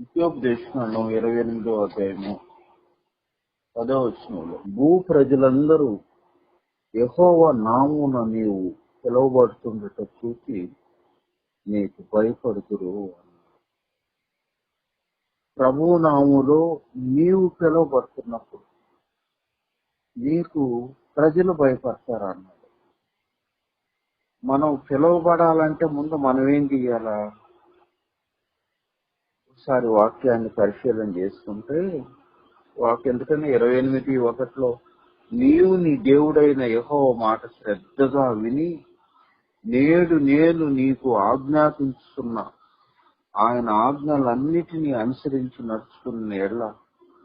నిత్యోపదేశం ఇరవై ఎనిమిదో అధ్యాయము పదో వచనంలో భూ ప్రజలందరూ యహోవ నామున నీవు పిలువబడుతుండట చూసి నీకు భయపడుతురు ప్రభు నాములో నీవు పిలువబడుతున్నప్పుడు నీకు ప్రజలు భయపడతారు అన్నాడు. మనం పిలువబడాలంటే ముందు మనం ఏం చేయాలా ఒకసారి వాక్యాన్ని పరిశీలన చేసుకుంటే వాక్యం ఎందుకంటే ఇరవై ఎనిమిది ఒకటిలో నీవు నీ దేవుడైన యహో మాట శ్రద్ధగా విని నేడు నేను నీకు ఆజ్ఞాపించుతున్న ఆయన ఆజ్ఞలన్నిటినీ అనుసరించి నడుచుకున్న ఎడ్ల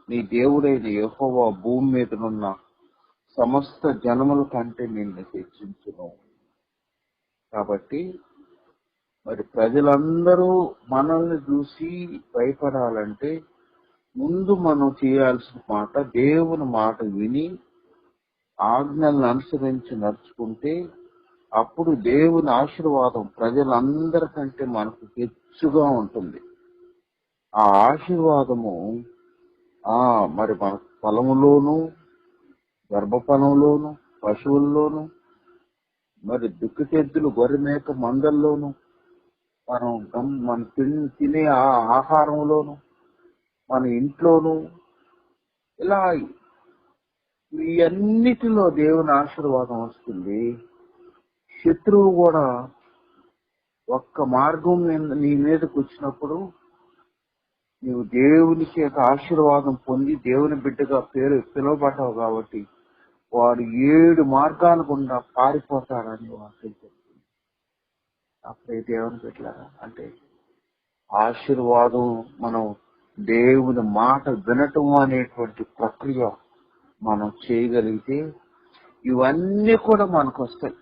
నీ దేవుడైన యహోవా భూమి మీదనున్న సమస్త జనముల కంటే నిన్ను హెచ్చించును. కాబట్టి మరి ప్రజలందరూ మనల్ని చూసి భయపడాలంటే ముందు మనం చేయాల్సిన మాట దేవుని మాట విని ఆజ్ఞలను అనుసరించి నడుచుకుంటే అప్పుడు దేవుని ఆశీర్వాదం ప్రజలందరికంటే మనకు హెచ్చుగా ఉంటుంది. ఆ ఆశీర్వాదము ఆ మరి మన పొలములోను గర్భఫలంలోను పశువుల్లోను మరి దుక్కుతెద్దులు గొర్రె మేక మందల్లోను మనం గమ్- మన తిని తినే ఆ ఆహారంలోను మన ఇంట్లోను ఇలా ఇవన్నిటిలో దేవుని ఆశీర్వాదం వస్తుంది. శత్రువు కూడా ఒక్క మార్గం మీద- నీ మీదకి వచ్చినప్పుడు నీవు దేవుని చేత ఆశీర్వాదం పొంది దేవుని బిడ్డగా పేరు పిలువబడ్డావు కాబట్టి వాడు ఏడు మార్గాల గుండా పారిపోతాడని వాక్యం అప్పుడే దేవుని పెట్టారా అంటే ఆశీర్వాదం మనం దేవుని మాట వినటం అనేటువంటి ప్రక్రియ మనం చేయగలిగితే ఇవన్నీ కూడా మనకు వస్తాయి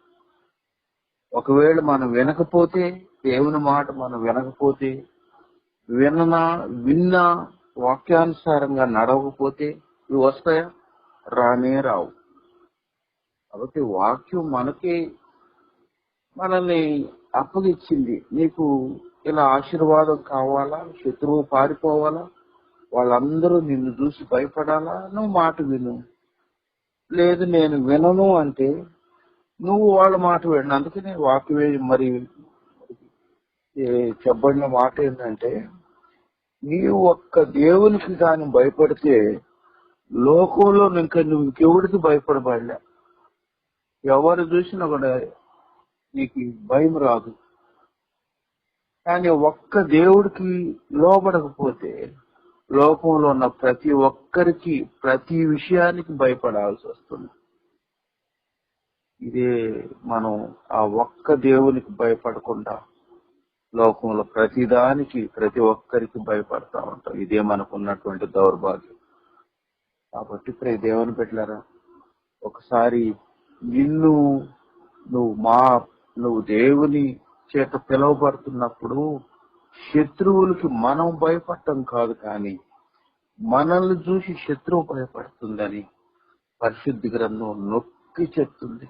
ఒకవేళ మనం వినకపోతే దేవుని మాట మనం వినకపోతే విననా విన్నా వాక్యానుసారంగా నడవకపోతే ఇవి వస్తాయా? రానే రావు. కాబట్టి వాక్యం మనకి మనల్ని అప్పగిచ్చింది నీకు ఇలా ఆశీర్వాదం కావాలా? శత్రువు పారిపోవాలా? వాళ్ళందరూ నిన్ను చూసి భయపడాలా? నువ్వు మాట విను. లేదు నేను వినను అంటే నువ్వు వాళ్ళ మాట విను అందుకని వాక్యమే మరి ఏ చెప్పబడిన మాట ఏంటంటే నీవు ఒక్క దేవునికి కానీ భయపడితే లోకంలో ఇంకా నువ్వు ఇంకెవడికి భయపడబడలే. ఎవరు చూసినా కూడా నీకు భయం రాదు. కానీ ఒక్క దేవుడికి లోబడకపోతే లోకంలో ఉన్న ప్రతి ఒక్కరికి ప్రతి విషయానికి భయపడాల్సి వస్తుంది. ఇదే మనం ఆ ఒక్క దేవునికి భయపడకుండా లోకంలో ప్రతిదానికి ప్రతి ఒక్కరికి భయపడతా ఉంటాం. ఇదే మనకు ఉన్నటువంటి దౌర్భాగ్యం. కాబట్టి ప్రే దేవుని పెట్టారా ఒకసారి నిన్ను నువ్వు మా నువ్వు దేవుని చేత పిలువబడుతున్నప్పుడు శత్రువులకి మనం భయపడటం కాదు కానీ మనల్ని చూసి శత్రువు భయపడుతుందని పరిశుద్ధి గ్రంథం నొక్కి చెప్తుంది.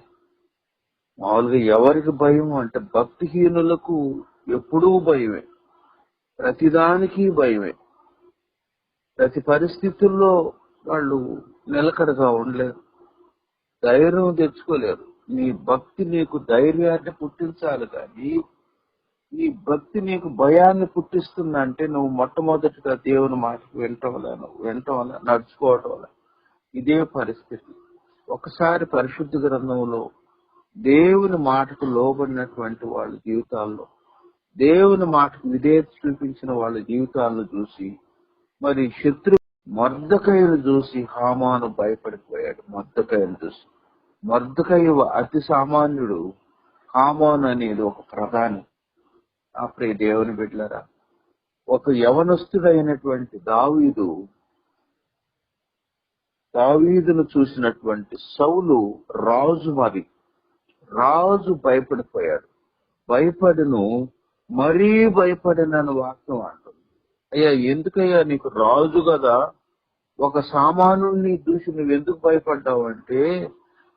మామూలుగా ఎవరికి భయం అంటే భక్తిహీనులకు ఎప్పుడూ భయమే ప్రతిదానికి భయమే. ప్రతి పరిస్థితుల్లో వాళ్ళు నిలకడగా ఉండలేరు ధైర్యం తెచ్చుకోలేరు. నీ భక్తి నీకు ధైర్యాన్ని పుట్టించాలి కానీ నీ భక్తి నీకు భయాన్ని పుట్టిస్తుందంటే నువ్వు మొట్టమొదటిగా దేవుని మాటకు వినటం వల్ల నువ్వు వినటం వల్ల నడుచుకోవటం వల్ల ఇదే పరిస్థితి. ఒకసారి పరిశుద్ధ గ్రంథంలో దేవుని మాటకు లోబడినటువంటి వాళ్ళ జీవితాల్లో దేవుని మాటకు విధేయత చూపించిన వాళ్ళ జీవితాలను చూసి మరి శత్రు మర్దకయ్యను చూసి హామాను భయపడిపోయాడు మర్దకయ్యను చూసి. మర్దకయ్య అతి సామాన్యుడు కామోన్ అనేది ఒక ప్రధాని. అప్పుడే దేవుని బిడ్డలరా ఒక యవనస్తుడైనటువంటి దావీదు దావీదును చూసినటువంటి సౌలు రాజు మరి రాజు భయపడిపోయాడు. భయపడును మరీ భయపడినని వాక్యం అంటుంది. అయ్యా ఎందుకయ్యా నీకు రాజు కదా? ఒక సామాను దూసి నువ్వు ఎందుకు భయపడ్డావు అంటే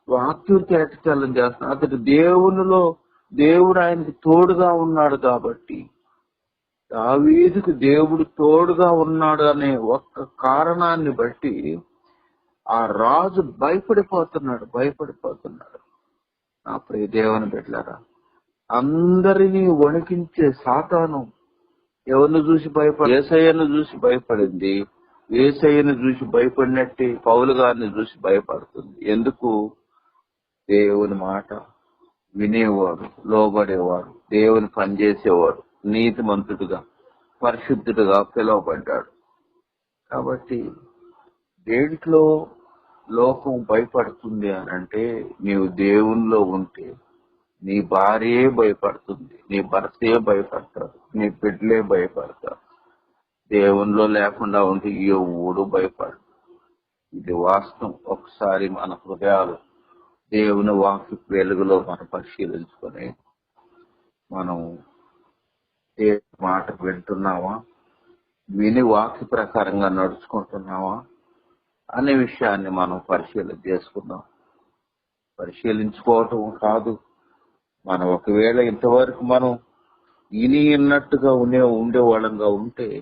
వాక్యం తేటతెల్లం చేస్తున్నాడు అతడు దేవునిలో దేవుడు ఆయనకు తోడుగా ఉన్నాడు కాబట్టి దావీదుకు దేవుడు తోడుగా ఉన్నాడు అనే ఒక్క కారణాన్ని బట్టి ఆ రాజు భయపడిపోతున్నాడు భయపడిపోతున్నాడు. నా ప్రియ దేవుని పెట్టారా అందరినీ వణికించే సాతాను ఎవరిని చూసి భయపడ ఏసయ్యను చూసి భయపడింది ఏసయ్యను చూసి భయపడినట్టే పౌలు గారిని చూసి భయపడుతుంది. ఎందుకు? దేవుని మాట వినేవాడు లోబడేవాడు దేవుని పనిచేసేవాడు నీతిమంతుడుగా పరిశుద్ధుడుగా పిలువబడ్డాడు. కాబట్టి దేంట్లో లోకం భయపడుతుంది అని అంటే నీవు దేవునిలో ఉంటే నీ భార్యే భయపడుతుంది నీ భర్తే భయపడతారు నీ బిడ్డలే భయపడతారు. దేవునిలో లేకుండా ఉంటే ఎవడు భయపడదు ఇది వాస్తవం. ఒకసారి మన హృదయాలు దేవుని వాక్య వెలుగులో మనం పరిశీలించుకొని మనం దేవుని మాట వింటున్నావా? విని వాక్య ప్రకారంగా నడుచుకుంటున్నావా? అనే విషయాన్ని మనం పరిశీలన చేసుకుందాం. పరిశీలించుకోవటం కాదు. మనం ఒకవేళ ఇంతవరకు మనం ఇని ఉన్నట్టుగా ఉండే ఉండేవాళ్ళంగా ఉంటే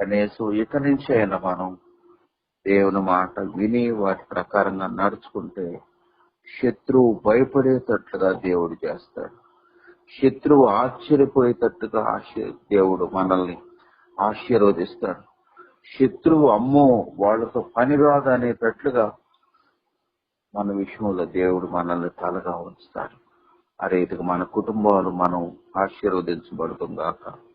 కనీసం ఇక నుంచి అయినా మనం దేవుని మాట విని వాటి ప్రకారంగా నడుచుకుంటే శత్రువు భయపడేటట్లుగా దేవుడు చేస్తాడు. శత్రువు ఆశ్చర్యపోయేటట్టుగా దేవుడు మనల్ని ఆశీర్వదిస్తాడు. శత్రువు అమ్మో వాళ్ళతో పని రాదు అనేటట్లుగా మన విషయంలో దేవుడు మనల్ని తలగా ఉంచుతాడు. ఆ రీతిగా మన కుటుంబాలు మనం ఆశీర్వదించబడుతుందాక